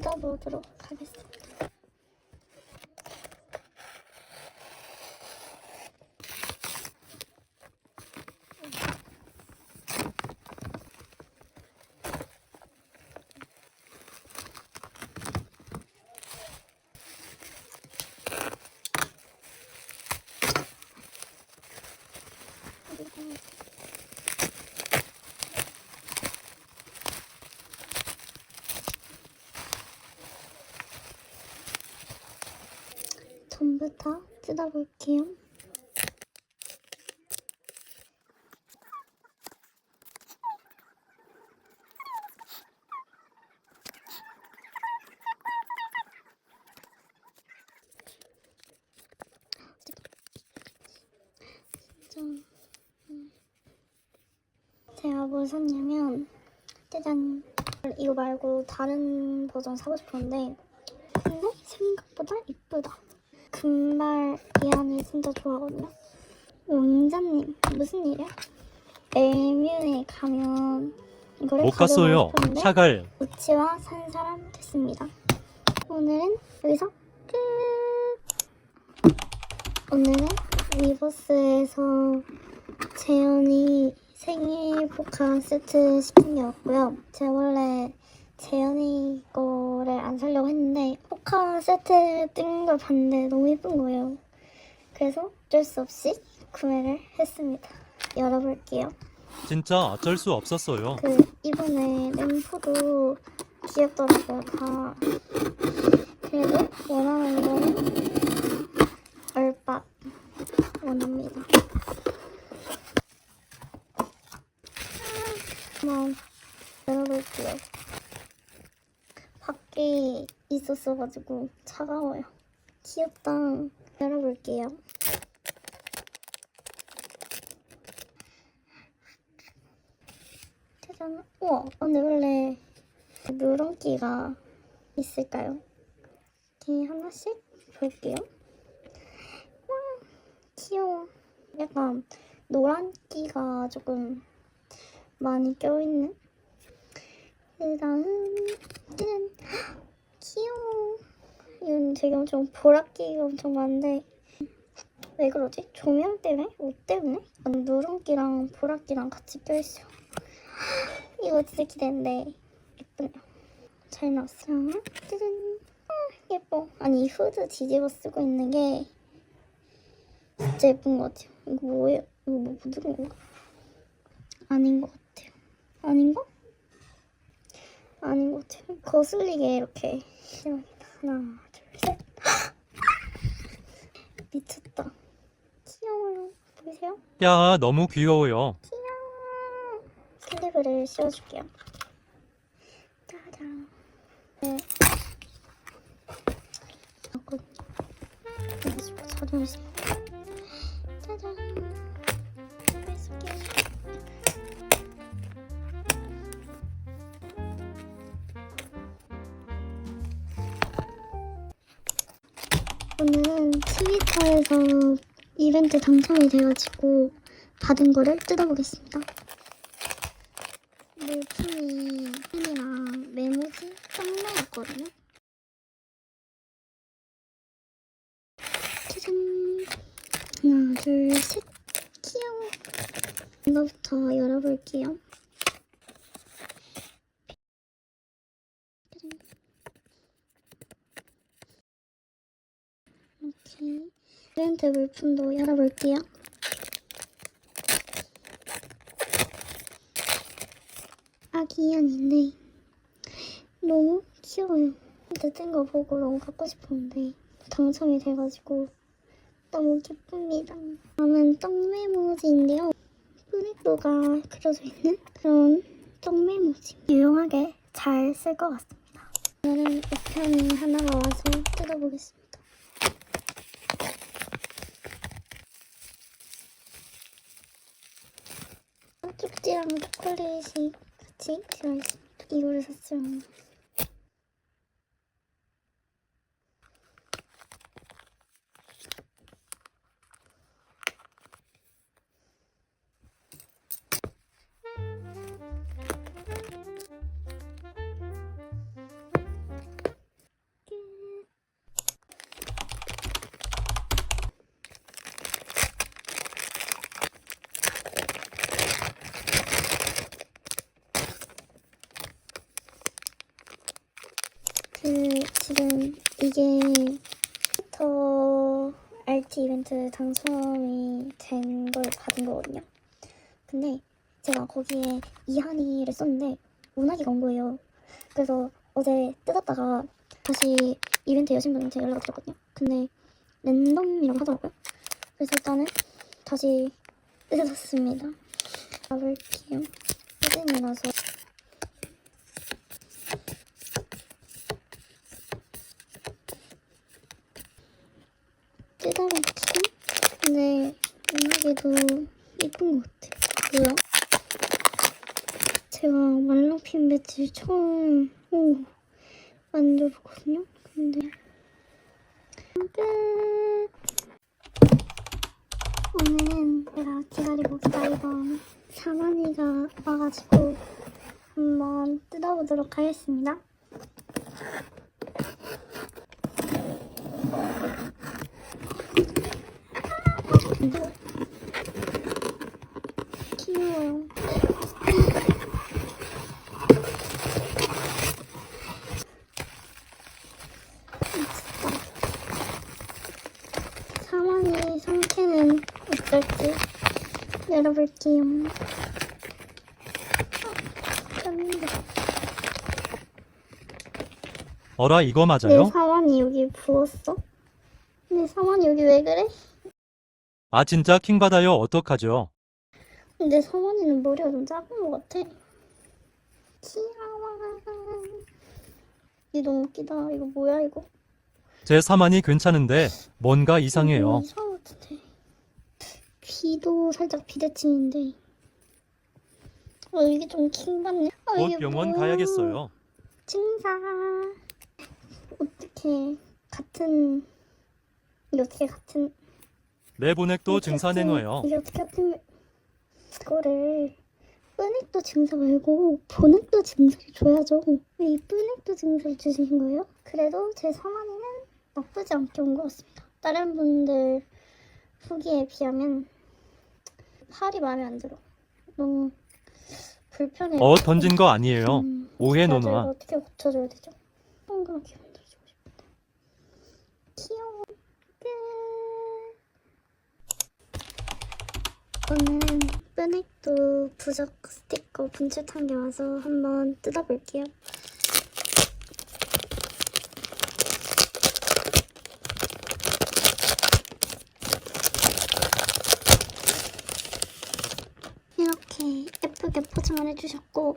뜯어보도록 하겠습니다. 다 뜯어볼게요. 제가 뭘 샀냐면 짜잔 이거 말고 다른 버전 사고 싶었는데 근데 생각보다 이쁘다. 금발 이안이 진짜 좋아하거든요. 왕자님 무슨 일이야? 엘뮤에 가면 이거를 못 갔어요. 샤갈. 우치와 산 사람 됐습니다. 오늘은 여기서 끝. 오늘은 위버스에서 재현이 생일 포카 세트 시킨 게 왔고요. 제가 원래 재현이 거를 안 사려고 했는데 포카 세트 뜬 걸 봤는데 너무 예쁜 거예요. 그래서 어쩔 수 없이 구매를 했습니다. 열어볼게요. 진짜 어쩔 수 없었어요. 그 이번에 램프도 귀엽더라고요 다 그래도 원하는 거는 얼빠 원합니다 한번 열어볼게요 밖에 있었어가지고 차가워요 귀엽다 열어볼게요 짜잔 우와 근데 원래 누런기가 있을까요? 이렇게 하나씩 볼게요. 와, 귀여워. 약간 노란기가 조금 많이 껴있는. 그 다음, 짠! 귀여워. 이건 되게 보랏기가 엄청 많은데, 왜 그러지? 조명 때문에? 옷 때문에? 아, 누런기랑 보랏기랑 같이 껴있어요. 이거 진짜 기대되는데. 예쁘네요. 잘 나왔어요. 짜잔. 아, 예뻐. 아니, 이 후드 뒤집어 쓰고 있는 게 진짜 예쁜 것 같아요. 이거 뭐예요? 이거 뭐 묻은 건가? 아닌 것 같아요. 아닌가? 아닌 것 같아요. 거슬리게 이렇게 실합니다. 하나. 미쳤다. 귀여워요. 보이세요? 야, 너무 귀여워요. 귀여워. 클리브를 씌워줄게요. 짜잔. 네. 자꾸 해가 오늘은 트위터에서 이벤트 당첨이 돼가지고 받은 거를 뜯어보겠습니다. 물품이 펜이랑 메모지 썸네였거든요. 짜잔. 하나, 둘, 셋. 귀여워. 이거부터 열어볼게요. 짜잔. 이벤트 물품도 열어볼게요. 아기 이안인데 너무 귀여워요. 늦은 거 보고 너무 갖고 싶었는데 당첨이 돼가지고 너무 기쁩니다. 다음은 떡메모지인데요. 뿌리또가 그려져 있는 그런 떡메모지. 유용하게 잘 쓸 것 같습니다. 오늘은 우편이 하나가 와서 뜯어보겠습니다. 쪽지랑 초콜릿이 같이 들어있습니다. 이거를 샀어요. 그 지금 이게 터 RT 이벤트 당첨이 된 걸 받은 거거든요. 근데 제가 거기에 이한이를 썼는데 운하기가 온 거예요. 그래서 어제 뜯었다가 다시 이벤트 여신 분한테 연락을 드렸거든요. 근데 랜덤이라고 하더라고요. 그래서 일단은 다시 뜯었습니다. 가볼게요. 사진이라서 뜯어봤지? 근데 운하기도 이쁜 것 같아. 뭐야? 제가 말로핀 배지 처음 오, 만져보거든요. 근데 끝. 오늘은 제가 기다리고 기다리던 사만이가 와가지고 한번 뜯어보도록 하겠습니다. 귀여워. 사만이 상태는 어떨지 열어볼게요. 어라 이거 내 맞아요? 사만이 여기 부었어? 내 사만이 여기 왜 그래? 아 진짜 킹 받아요 어떡하죠? 내 사만이는 머리가 좀 작은 것 같아. 귀여워. 이 너무 웃기다. 이거 뭐야 이거? 제 사만이 괜찮은데 뭔가 이상해요. 음, 것 같아. 귀도 살짝 비대칭인데. 어 이게 좀 킹받네. 아, 곧 이게 병원 뭐야. 가야겠어요. 칭사. 어떻게 같은 이게 어떻게 같은 내보넥도 이게 증사 같은- 내놔요. 이게 어떻게 같은 이거를 뿌넥도 증사 말고 보넥도 증사를 줘야죠. 왜이 뿌넥도 증사를 주시는 거예요? 그래도 제 사만이는 나쁘지 않게 온 것 같습니다. 다른 분들 후기에 비하면 팔이 마음에 안 들어. 너무 불편해. 어 던진 거 아니에요. 음, 오해. 이거 어떻게 고쳐줘야 되죠? 동그랗게 만들어주고 싶은데. 귀여워. 끝. 오늘은 뿌넥도 부적 스티커 분출한 게 와서 한번 뜯어볼게요. 이렇게 포장을 해주셨고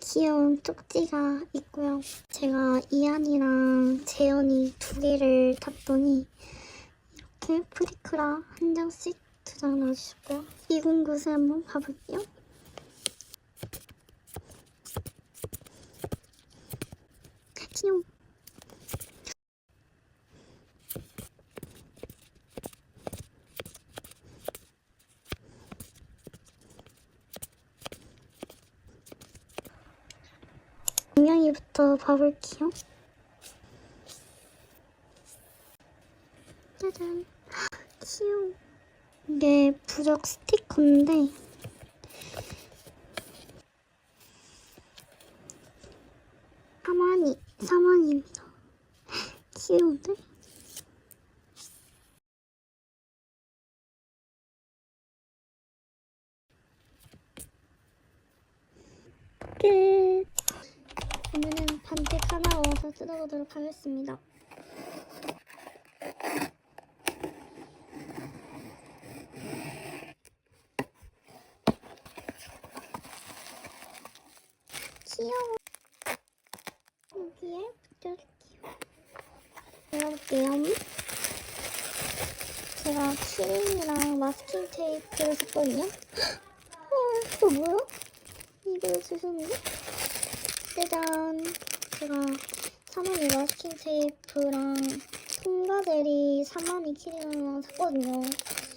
귀여운 쪽지가 있고요. 제가 이한이랑 재현이 두 개를 탔더니 이렇게 프리크라 한 장씩 두 장 넣어주셨고요. 이군 곳을 한번 봐볼게요. 귀여워. 동양이부터 봐볼게요. 짜잔. 귀여워. 이게 부적 스티커인데 사마니, 사마니입니다. 귀여운데? 끝. 오늘은 반택 하나 넣어서 뜯어보도록 하겠습니다. 귀여워. 여기에 붙여줄게요. 열어볼게요. 키링이랑 마스킹 테이프를 샀거든요. 어, 이거 뭐야? 이걸 주셨네? 짜잔. 제가 사마니 마스킹 테이프랑 통과제리 사마니 키링이랑 샀거든요.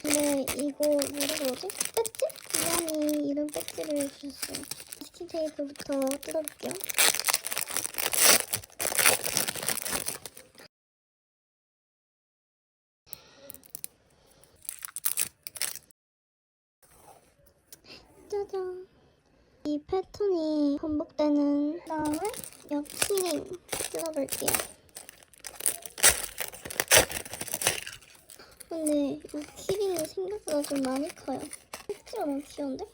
근데 이거 뭐라고 그러지? 배지? 이한이 이름 배지를 주셨어요. 마스킹 테이프부터 뜯어볼게요. 패턴이 반복되는 다음에 옆 키링 뜯어볼게요. 근데 이 키링이 생각보다 좀 많이 커요. 실제로 너무 귀여운데?